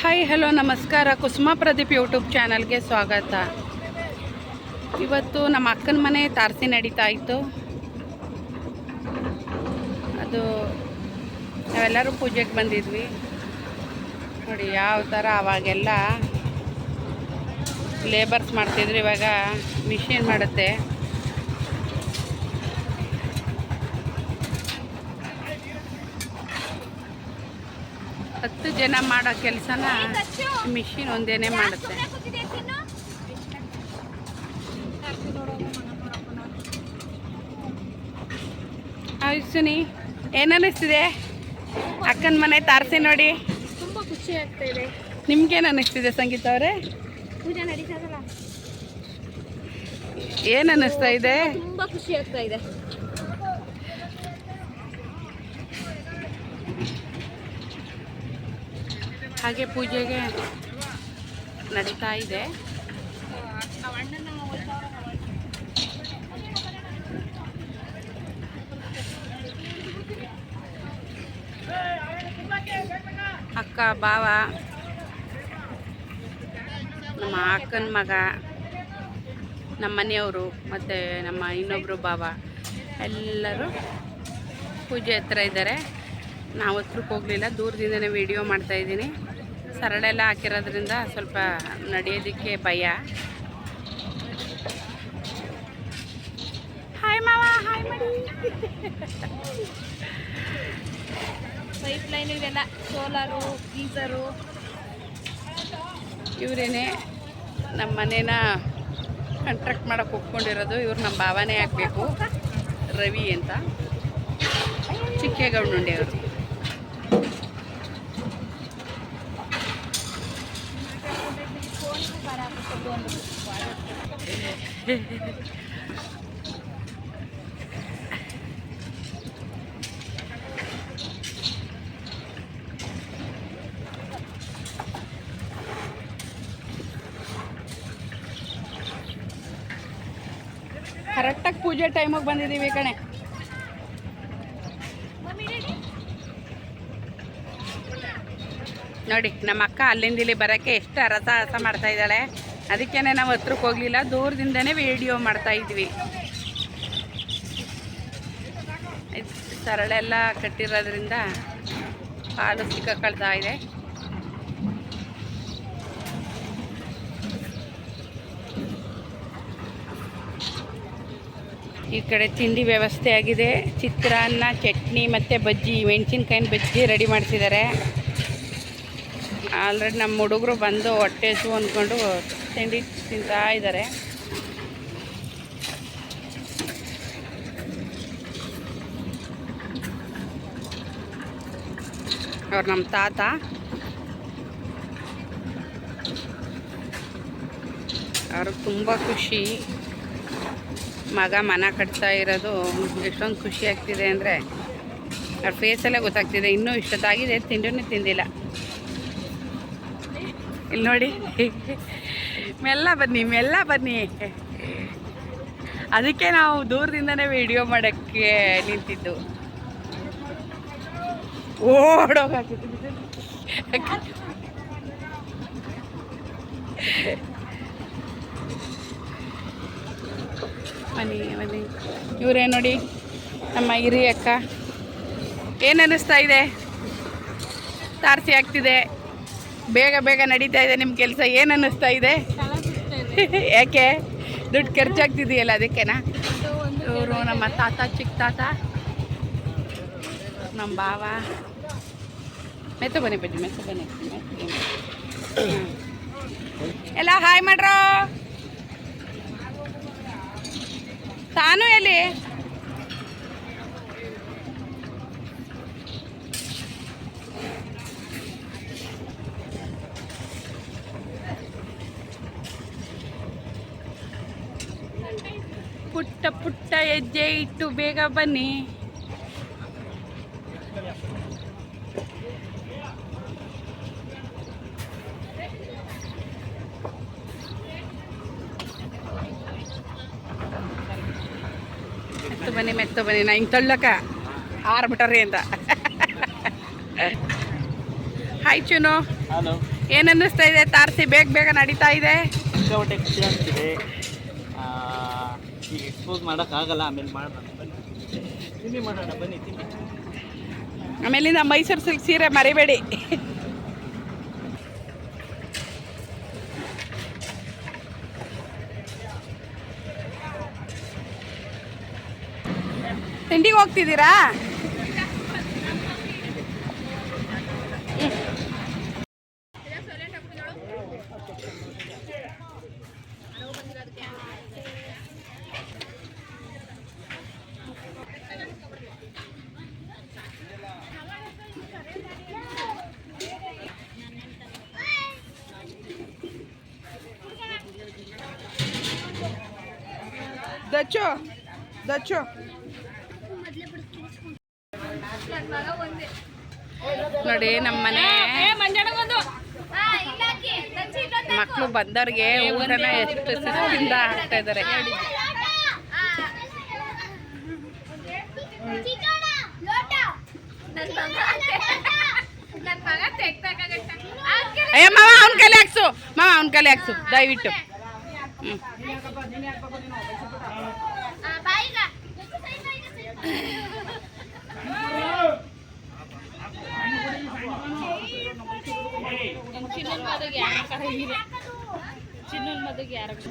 Hi hello ನಮಸ್ಕಾರ. Kusuma Pradeep YouTube ಚಾನಲ್ಗೆ ಸ್ವಾಗತ. ಇವತ್ತು ನಮ್ಮ ಅಕ್ಕನ ಮನೆ ತಾರಸಿ ನಡೀತಾ ಇತ್ತು. ಅದು ನಾವೆಲ್ಲರೂ ಪೂಜೆಗೆ ಬಂದಿದ್ವಿ. ನೋಡಿ, ಯಾವ ಥರ ಅವಾಗೆಲ್ಲ ಲೇಬರ್ಸ್ ಮಾಡ್ತಿದ್ರು. ಇವಾಗ ಮಿಷಿನ್ ಮಾಡುತ್ತೆ. ಹತ್ತು ಜನ ಮಾಡೋ ಕೆಲಸನ ಮಿಷಿನ್ ಒಂದೇನೆ ಮಾಡುತ್ತೆ. ಸುನಿ ಏನನ್ನಿಸ್ತಿದೆ ಅಕ್ಕನ ಮನೆ ತಾರಸಿ ನೋಡಿ. ತುಂಬಾ ಖುಷಿ ಆಗ್ತಾ ಇದೆ. ನಿಮ್ಗೇನು ಅನ್ನಿಸ್ತಿದೆ ಸಂಗೀತ ಅವರೇ? ಪೂಜೆ ನಡೀತದಲ್ಲ ಏನು ಅನ್ನಿಸ್ತಾ ಇದೆ? ತುಂಬಾ ಖುಷಿ ಆಗ್ತಾ ಇದೆ. ಹಾಗೆ ಪೂಜೆಗೆ ನಡೀತಾ ಇದೆ. ಅಕ್ಕ ಬಾವ ನಮ್ಮ ಅಕ್ಕನ ಮಗ, ನಮ್ಮ ಮನೆಯವರು, ಮತ್ತು ನಮ್ಮ ಇನ್ನೊಬ್ಬರು ಬಾವ ಎಲ್ಲರೂ ಪೂಜೆ ಹತ್ರ ಇದ್ದಾರೆ. ನಾವು ಹತ್ರಕ್ಕೆ ಹೋಗಲಿಲ್ಲ, ದೂರದಿಂದನೇ ವಿಡಿಯೋ ಮಾಡ್ತಾಯಿದ್ದೀನಿ ಸರಳೆಲ್ಲ ಹಾಕಿರೋದ್ರಿಂದ ಸ್ವಲ್ಪ ನಡೆಯೋದಕ್ಕೆ ಭಯ. ಹಾಯ್ ಮಾವ ಹಾಯ್ ಮಾಡಿ. ಪೈಪ್ ಲೈನ್ ಇವೆಲ್ಲ ಸೋಲಾರು ಗೀಸರು ಇವರೇನೆ ನಮ್ಮ ಮನೇನ ಕಾಂಟ್ರಾಕ್ಟ್ ಮಾಡೋಕೆ ಒಪ್ಕೊಂಡಿರೋದು ಇವ್ರು ನಮ್ಮ ಭಾವನೆ ಹಾಕ್ಬೇಕು ರವಿ ಅಂತ. ಚಿಕ್ಕೇಗೌಡನುಂಡೆ ಅವರು. ಕರೆಕ್ಟಾಗಿ ಪೂಜೆ ಟೈಮಿಗೆ ಬಂದಿದ್ದೀವಿ ಕಣೆ. ನೋಡಿ, ನಮ್ಮ ಅಕ್ಕ ಅಲ್ಲಿಂದ ಇಲ್ಲಿ ಬರೋಕ್ಕೆ ಎಷ್ಟು ಅರಸಾಹಸ ಮಾಡ್ತಾ ಇದ್ದಾಳೆ. ಅದಕ್ಕೇನೆ ನಾವು ಹತ್ರಕ್ಕೆ ಹೋಗಲಿಲ್ಲ. ದೂರದಿಂದನೇ ವಿಡಿಯೋ ಮಾಡ್ತಾ ಇದ್ವಿ. ಇದ್ ಸರಳೆಲ್ಲ ಕಟ್ಟಿರೋದ್ರಿಂದ ಹಾಲು ಸಿಕ್ಕಳ್ತಾ ಇದೆ. ಈ ಕಡೆ ತಿಂಡಿ ವ್ಯವಸ್ಥೆ ಆಗಿದೆ. ಚಿತ್ರಾನ್ನ, ಚಟ್ನಿ ಮತ್ತು ಬಜ್ಜಿ, ಮೆಣಸಿನ್ಕಾಯಿನ ಬಜ್ಜಿ ರೆಡಿ ಮಾಡ್ತಿದ್ದಾರೆ ಆಲ್ರೆಡಿ ನಮ್ಮ ಹುಡುಗರು ಬಂದು ಹೊಟ್ಟೆ ಹಸು ಅಂದ್ಕೊಂಡು ತಿಂಡಿ ತಿಂತಾ ಇದ್ದಾರೆ. ಅವ್ರು ನಮ್ಮ ತಾತ. ಅವ್ರಿಗೆ ತುಂಬ ಖುಷಿ. ಮಗ ಮನ ಕಟ್ತಾ ಇರೋದು ಎಷ್ಟೊಂದು ಖುಷಿ ಆಗ್ತಿದೆ ಅಂದರೆ ಅವ್ರ ಫೇಸಲ್ಲೇ ಗೊತ್ತಾಗ್ತಿದೆ. ಇನ್ನೂ ಇಷ್ಟೊತ್ತಾಗಿದೆ, ತಿಂಡಿನೂ ತಿಂದಿಲ್ಲ. ಇಲ್ಲಿ ನೋಡಿ. ಮೆಲ್ಲ ಬನ್ನಿ ಮೆಲ್ಲ ಬನ್ನಿ. ಅದಕ್ಕೆ ನಾವು ದೂರದಿಂದನೇ ವಿಡಿಯೋ ಮಾಡೋಕ್ಕೆ ನಿಂತಿದ್ದು. ಓಡೋಗ ಬನ್ನಿ ಬನ್ನಿ. ಇವರೇ ನೋಡಿ, ನಮ್ಮ ಹಿರಿ ಅಕ್ಕ. ಏನು ಅನ್ನಿಸ್ತಾ ಇದೆ? ತಾರಸಿ ಆಗ್ತಿದೆ. ಬೇಗ ಬೇಗ ನಡೀತಾ ಇದೆ ನಿಮ್ಮ ಕೆಲಸ. ಏನು ಅನ್ನಿಸ್ತಾ ಇದೆ? ಯಾಕೆ? ದುಡ್ಡು ಖರ್ಚಾಗ್ತಿದೆಯಲ್ಲ ಅದಕ್ಕೆನಾ? ಇವರು ನಮ್ಮ ತಾತ, ಚಿಕ್ಕ ತಾತ, ನಮ್ಮ ಬಾವ ಮೆತ್ತು ಬನ್ನಿ ಬನ್ನಿ ಮೆತ್ತ ಬನ್ನಿ. ಎಲ್ಲ ಹಾಯ್ ಮಾಡ್ರೋ. ತಾನು ಎಲ್ಲಿ? ಪುಟ್ಟ ಪುಟ್ಟ ಹೆಜ್ಜೆ ಇಟ್ಟು ಬೇಗ ಬನ್ನಿ. ಮೆತ್ತು ಬನ್ನಿ ಮೆತ್ತು ಬನ್ನಿ ನಾ ಹಿಂಗೆ ತಳ್ಳಕ ಆರ್ಬಿಟ್ರಿ ಅಂತ. ಹಾಯ್ ಚುನು. ಏನನ್ನಿಸ್ತಾ ಏನು ಅನ್ನಿಸ್ತಾ ಇದೆ ತಾರಸಿ? ಬೇಗ ಬೇಗ ನಡೀತಾ ಇದೆ ಸಿಕ್ಕಾಪಟ್ಟೆ ಖುಷಿ ಆಗ್ತಿದೆ ಆ, ಈಗ ಎಕ್ಸ್ಪೋಸ್ ಮಾಡೋಕ್ಕಾಗಲ್ಲ ಆಮೇಲೆ ಮಾಡೋಣ ಬನ್ನಿ ತಿಂಡಿ ಮಾಡೋಣ, ಬನ್ನಿ ತಿಂಡಿ ಆಮೇಲಿಂದ ಮೈಸೂರು ಸಿಲ್ಕ್ ಸೀರೆ ಮರಿಬೇಡಿ. ತಿಂಡಿಗೆ ಹೋಗ್ತಿದ್ದೀರಾ? ದಚ್ಚು ದಚ್ಚು. ನೋಡಿ ನಮ್ಮ ಮನೆ. ಮಕ್ಕಳು ಬಂದವ್ರಿಗೆ ಊಟನ ಎಷ್ಟು ಸಿಸ್ತಿಂದ ಹಾಕ್ತಾ ಇದ್ದಾರೆ. ಅಯ್ಯ ಮಾವ ಅವ್ನ ಕಲೆ ಹಾಕ್ಸು. ಮಾವ ಅವ್ನ ಕಲೆ ಹಾಕ್ಸು. ದಯವಿಟ್ಟು. చిన్న మధుకి చిన్న మధుకి అరకు